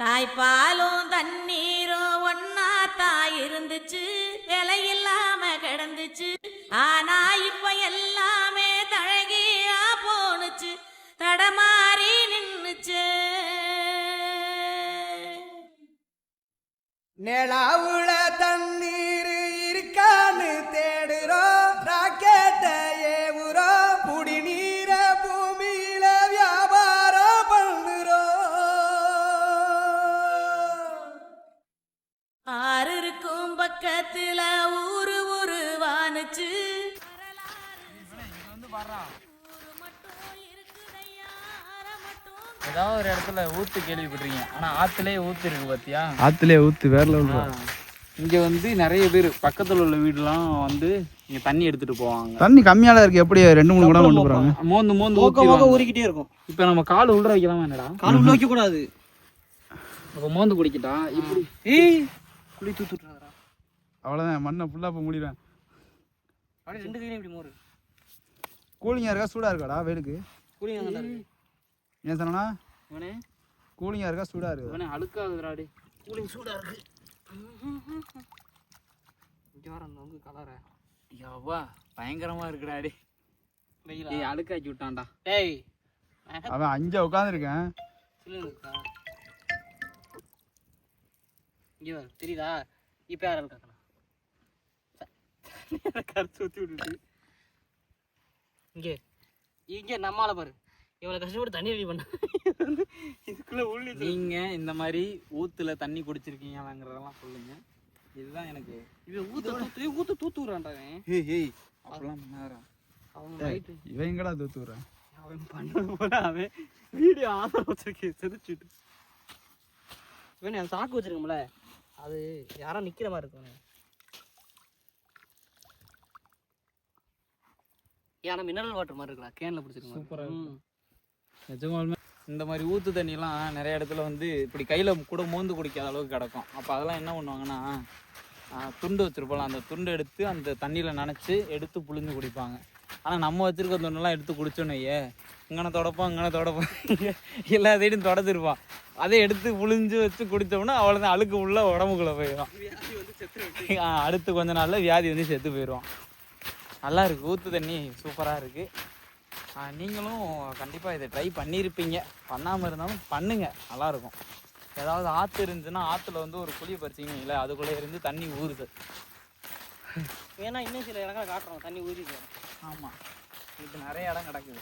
தாய்ப்பாலும் தண்ணீரும் ஒன்னா தாய் இருந்துச்சு. விலையில்லாம கிடந்துச்சு. ஆனா இப்ப எல்லாமே தழகியா போனுச்சு தடமாறி நின்னுச்சு. நிலாவுல தண்ணி பக்கத்துல ஊரு ஊரு வானுச்சு ஏதாவது ஒரு இடத்துல ஊத்து கேள்விப்பட்டிருக்கீங்க. ஆனா ஆத்துலயே ஊத்து இருக்கு பாத்தியா? ஆத்துலயே ஊத்து வேற லெவல் இங்க வந்து நிறைய பேர் பக்கத்துல உள்ள வீடுலாம் வந்து இங்க தண்ணி எடுத்துட்டு போவாங்க. தண்ணி கம்மியால இருக்கு. எப்படி ரெண்டு மூணு கூட கொண்டு போறாங்க? மோந்து மோந்து ஊத்திடுவாங்க. ஊறிக்கிட்டே இருக்கும். இப்ப நம்ம கால் உள்ள வைக்கலாமா என்னடா? கால் உள்ள வைக்க கூடாது. அப்ப மோந்து குடிக்கிட்டா? இப்படி. ஏய் குளி தூத்துறாதடா அவ்வளவுதான் மண்ணை ஃபுல்லா இப்ப முடிவேன் அப்படியே ரெண்டு கையிலும் இப்படி மோரு. கூலிங்கா இருக்கா? சூடா இருக்காடா வெயிலுக்கு இருக்கு. ஏன் சொன்னா இவனே. கூலிங்கா இருக்கா? சூடா இருக்கு? இவனே அழுக்காகுதுடாடி கூலிங் சூடா இருக்கு. இங்க வர அந்த வந்து கலர யவ்வா பயங்கரமா இருக்குடாடி ஏய் அழுக்காக்கி விட்டான்டா. டேய். அவன் அஞ்சா உட்காந்துருக்கேன் வர தெரியுதா? இப்ப யார் கருத்து ஊத்தி விட்டுட்டு இங்கே. இங்கே நம்மால பாரு. இவ்வளவு கஷ்டப்பட்டு தண்ணி ரெடி பண்ண. இதுக்குள்ள உள்ளி நீங்க இந்த மாதிரி ஊத்துல தண்ணி குடிச்சிருக்கீங்களாங்கிறதெல்லாம் சொல்லுங்க. இதுதான் எனக்கு. இவன் ஊத்த தூத்து ஊத்த தூத்து விடுறான்டாவன் ஏய் ஏய் அப்படிலாம் பண்ணாரா அவன் இவன் எங்கடா தூத்து விடுறேன் அவன் பண்ணது போல அவன் வீடியோ ஆதாரம் வச்சிருக்கேன் செதுச்சுட்டு இவன் சாக்கு வச்சிருக்கோம்ல அது யாரோ நிக்கிற மாதிரி இருக்கும் ஏன்னா மினரல் வாட்டர் மாதிரி இருக்குடா கேன்ல பிடிச்சிருக்கோம் சூப்பரா இருக்கு. நிஜமாலுமே இந்த மாதிரி ஊத்து தண்ணிலாம் நிறைய இடத்துல வந்து இப்படி கையில கூட மோந்து குடிக்காத அளவுக்கு கிடக்கும். அப்போ அதெல்லாம் என்ன பண்ணுவாங்கன்னா துண்டு வச்சிருப்போம்ல அந்த துண்டு எடுத்து அந்த தண்ணியில் நனைச்சு எடுத்து புழிஞ்சு குடிப்பாங்க. ஆனால் நம்ம வச்சிருக்க துண்டெல்லாம் எடுத்து குடிச்சோன்னு வையே இங்கன தொடப்போம் இங்கன தொடப்போம் எல்லா சைடும் தொடச்சிருப்பான் அதை எடுத்து புழிஞ்சு வச்சு குடித்தோம்னா அவ்வளோதான் அழுக்கு உள்ள உடம்புக்குள்ள போயிடும். அடுத்து கொஞ்ச நாள்ல வியாதி வந்து செத்து போயிடும் நல்லா இருக்கு ஊத்து தண்ணி சூப்பராக இருக்கு. ஆ, நீங்களும் கண்டிப்பாக இதை ட்ரை பண்ணியிருப்பீங்க பண்ணாமல் இருந்தாலும் பண்ணுங்க. நல்லா இருக்கும் ஏதாவது ஆற்று இருந்துச்சுன்னா ஆற்றுல வந்து ஒரு குழி பறிச்சிங்களே அதுக்குள்ளே இருந்து தண்ணி ஊறுது. ஏன்னா இன்னும் சில இடங்களை காட்டுறோம். தண்ணி ஊறி ஆமாம் இது நிறைய இடம் கிடக்குது.